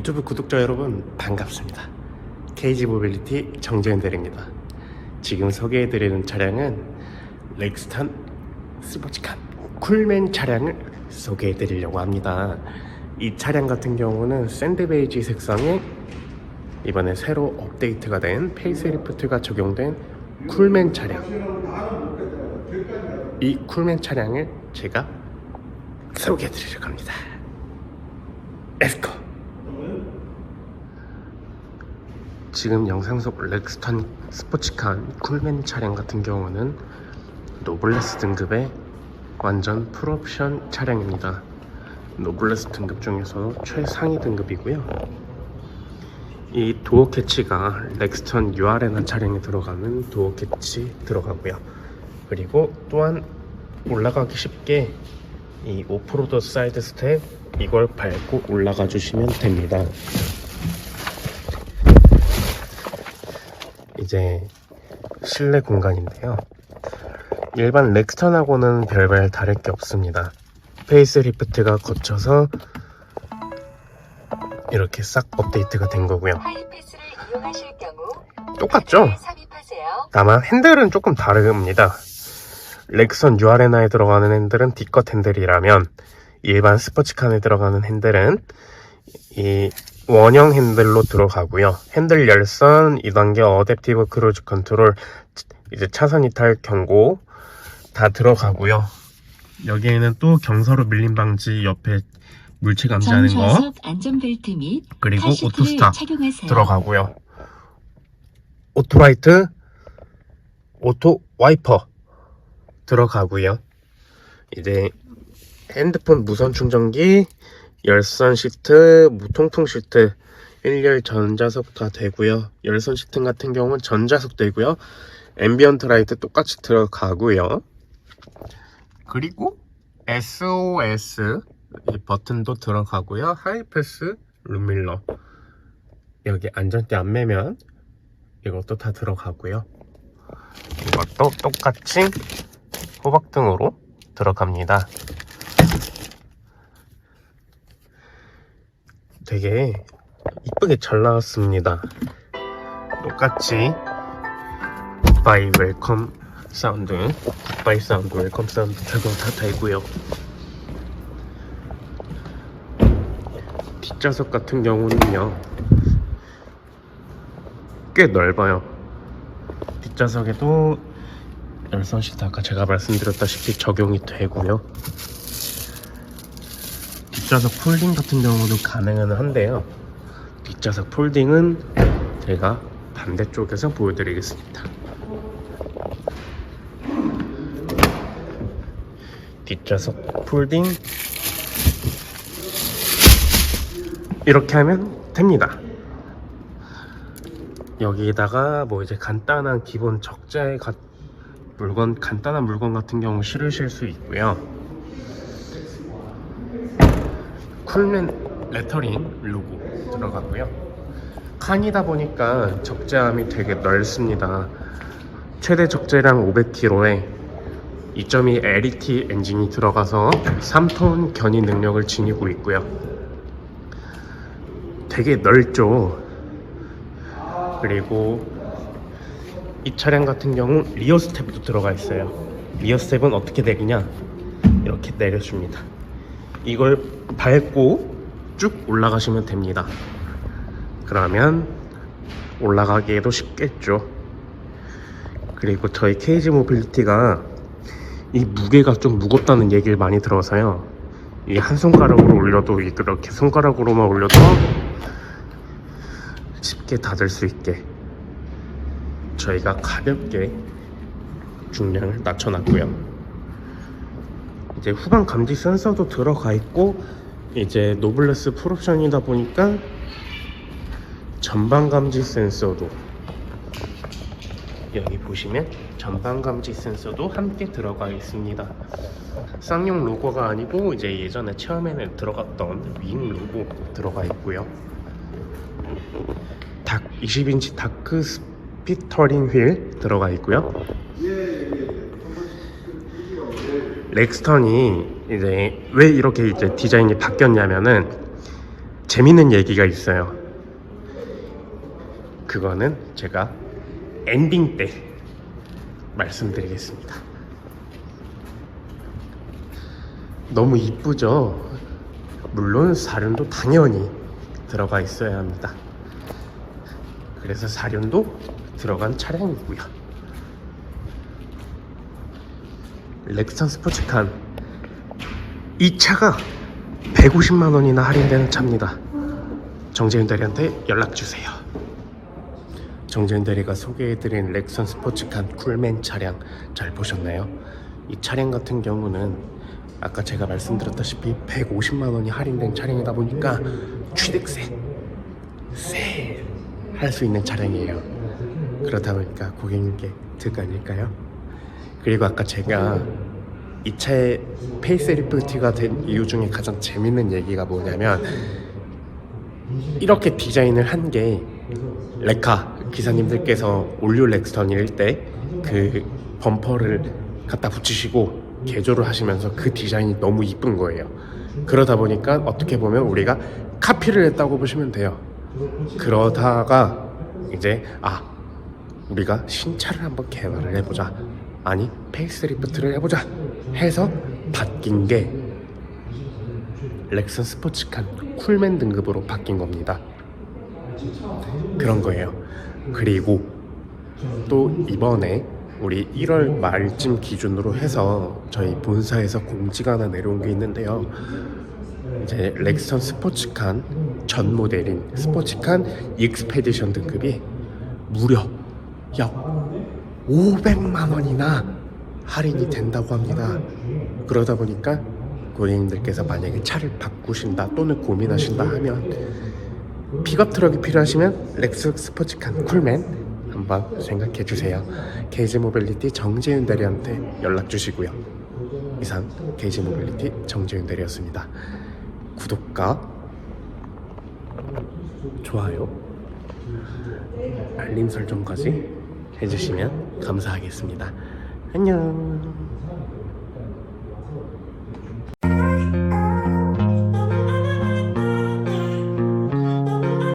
유튜브 구독자 여러분 반갑습니다. KG 모빌리티 정재현 대리입니다. 지금 소개해드리는 차량은 렉스턴 스포츠카 쿨맨 차량을 소개해드리려고 합니다. 이 차량 같은 경우는 샌드베이지 색상에 이번에 새로 업데이트가 된 페이스리프트가 적용된 쿨맨 차량. 이 쿨맨 차량을 제가 소개해드리려고 합니다. 에스코 지금 영상 속 렉스턴 스포츠카 쿨맨 차량 같은 경우는 노블레스 등급의 완전 풀옵션 차량입니다. 노블레스 등급 중에서 최상위 등급이고요. 이 도어 캐치가 렉스턴 URN 차량에 들어가는 도어 캐치 들어가고요. 그리고 또한 올라가기 쉽게 이 오프로드 사이드 스텝 이걸 밟고 올라가 주시면 됩니다. 이제 실내 공간인데요. 일반 렉스턴하고는 별반 다를 게 없습니다. 페이스 리프트가 거쳐서 이렇게 싹 업데이트가 된 거고요. 똑같죠? 삽입하세요. 다만 핸들은 조금 다릅니다. 렉선 URNA에 들어가는 핸들은 D컷 핸들이라면 일반 스포츠칸에 들어가는 핸들은 이 원형 핸들로 들어가고요. 핸들 열선, 2단계 어댑티브 크루즈 컨트롤, 이제 차선 이탈 경고 다 들어가고요. 여기에는 또 경사로 밀림 방지 옆에 물체 감지하는 거 안전벨트 및 그리고 오토스탑. 들어가고요. 오토라이트, 오토 와이퍼 들어가고요. 이제 핸드폰 무선 충전기, 열선 시트, 무통풍 시트, 1열 전자석 다 되고요. 열선 시트 같은 경우는 전자석 되고요. 앰비언트 라이트 똑같이 들어가고요. 그리고 SOS 이 버튼도 들어가고요. 하이패스 룸밀러 여기 안전대 안 매면 이것도 다 들어가고요. 이것도 똑같이 호박등으로 들어갑니다. 되게 이쁘게 잘 나왔습니다. 똑같이 굿바이 웰컴 사운드, 굿바이 사운드, 웰컴 사운드 적용 다 되고요. 뒷좌석 같은 경우는요. 꽤 넓어요. 뒷좌석에도 열선 시트 아까 제가 말씀드렸다시피 적용이 되고요. 뒷좌석 폴딩 같은 경우도 가능은 한데요. 뒷좌석 폴딩은 제가 반대쪽에서 보여드리겠습니다. 뒷좌석 폴딩 이렇게 하면 됩니다. 여기다가 뭐 이제 간단한 기본 적자의 가- 물건 간단한 물건 같은 경우 실으실 수 있고요. 쿨맨 레터링 로고 들어가고요. 칸이다 보니까 적재함이 되게 넓습니다. 최대 적재량 500kg에 2.2 LET 엔진이 들어가서 3톤 견인 능력을 지니고 있고요. 되게 넓죠. 그리고 이 차량 같은 경우 리어 스텝도 들어가 있어요. 리어 스텝은 어떻게 내리냐? 이렇게 내려줍니다. 이걸 밟고 쭉 올라가시면 됩니다. 그러면 올라가기에도 쉽겠죠. 그리고 저희 케이지 모빌리티가 이 무게가 좀 무겁다는 얘기를 많이 들어서요. 이 한 손가락으로 올려도 이렇게 손가락으로만 올려도 쉽게 닫을 수 있게 저희가 가볍게 중량을 낮춰놨고요. 이제 후방 감지 센서도 들어가 있고 이제 노블레스 풀옵션이다 보니까 전방 감지 센서도 여기 보시면 전방 감지 센서도 함께 들어가 있습니다. 쌍용 로고가 아니고 이제 예전에 처음에는 들어갔던 윙 로고 들어가 있고요. 닥 20인치 다크 스피터링 휠 들어가 있고요. 렉스턴이 이제 왜 이렇게 이제 디자인이 바뀌었냐면은 재밌는 얘기가 있어요. 그거는 제가 엔딩 때 말씀드리겠습니다. 너무 이쁘죠? 물론 사륜도 당연히 들어가 있어야 합니다. 그래서 사륜도 들어간 차량이고요. 렉선 스포츠칸 이 차가 150만 원이나 할인되는 차입니다. 정재윤 대리한테 연락 주세요. 정재윤 대리가 소개해드린 렉선 스포츠칸 쿨맨 차량 잘 보셨나요? 이 차량 같은 경우는 아까 제가 말씀드렸다시피 150만 원이 할인된 차량이다 보니까 취득세 세할 수 있는 차량이에요. 그러다 보니까 고객님께 득 아닐까요? 그리고 아까 제가 이 차의 페이스리프트가 된 이유 중에 가장 재밌는 얘기가 뭐냐면 이렇게 디자인을 한 게 레카 기사님들께서 올류 렉스턴일 때 그 범퍼를 갖다 붙이시고 개조를 하시면서 그 디자인이 너무 이쁜 거예요. 그러다 보니까 어떻게 보면 우리가 카피를 했다고 보시면 돼요. 그러다가 이제 아 우리가 신차를 한번 개발을 해보자. 아니 페이스리프트를 해보자. 해서 바뀐 게 렉슨 스포츠칸 쿨맨 등급으로 바뀐 겁니다. 그런 거예요. 그리고 또 이번에 우리 1월 말쯤 기준으로 해서 저희 본사에서 공지가 하나 내려온 게 있는데요. 이제 렉선 스포츠칸 전 모델인 스포츠칸 익스페디션 등급이 무려 약 500만 원이나 할인이 된다고 합니다. 그러다 보니까 고객님들께서 만약에 차를 바꾸신다 또는 고민하신다 하면 픽업 트럭이 필요하시면 렉스 스포츠칸 쿨맨 한번 생각해 주세요. 게이지 모빌리티 정재윤 대리한테 연락 주시고요. 이상 게이지 모빌리티 정재윤 대리였습니다. 구독과 좋아요, 알림 설정까지 해주시면 감사하겠습니다. 안녕.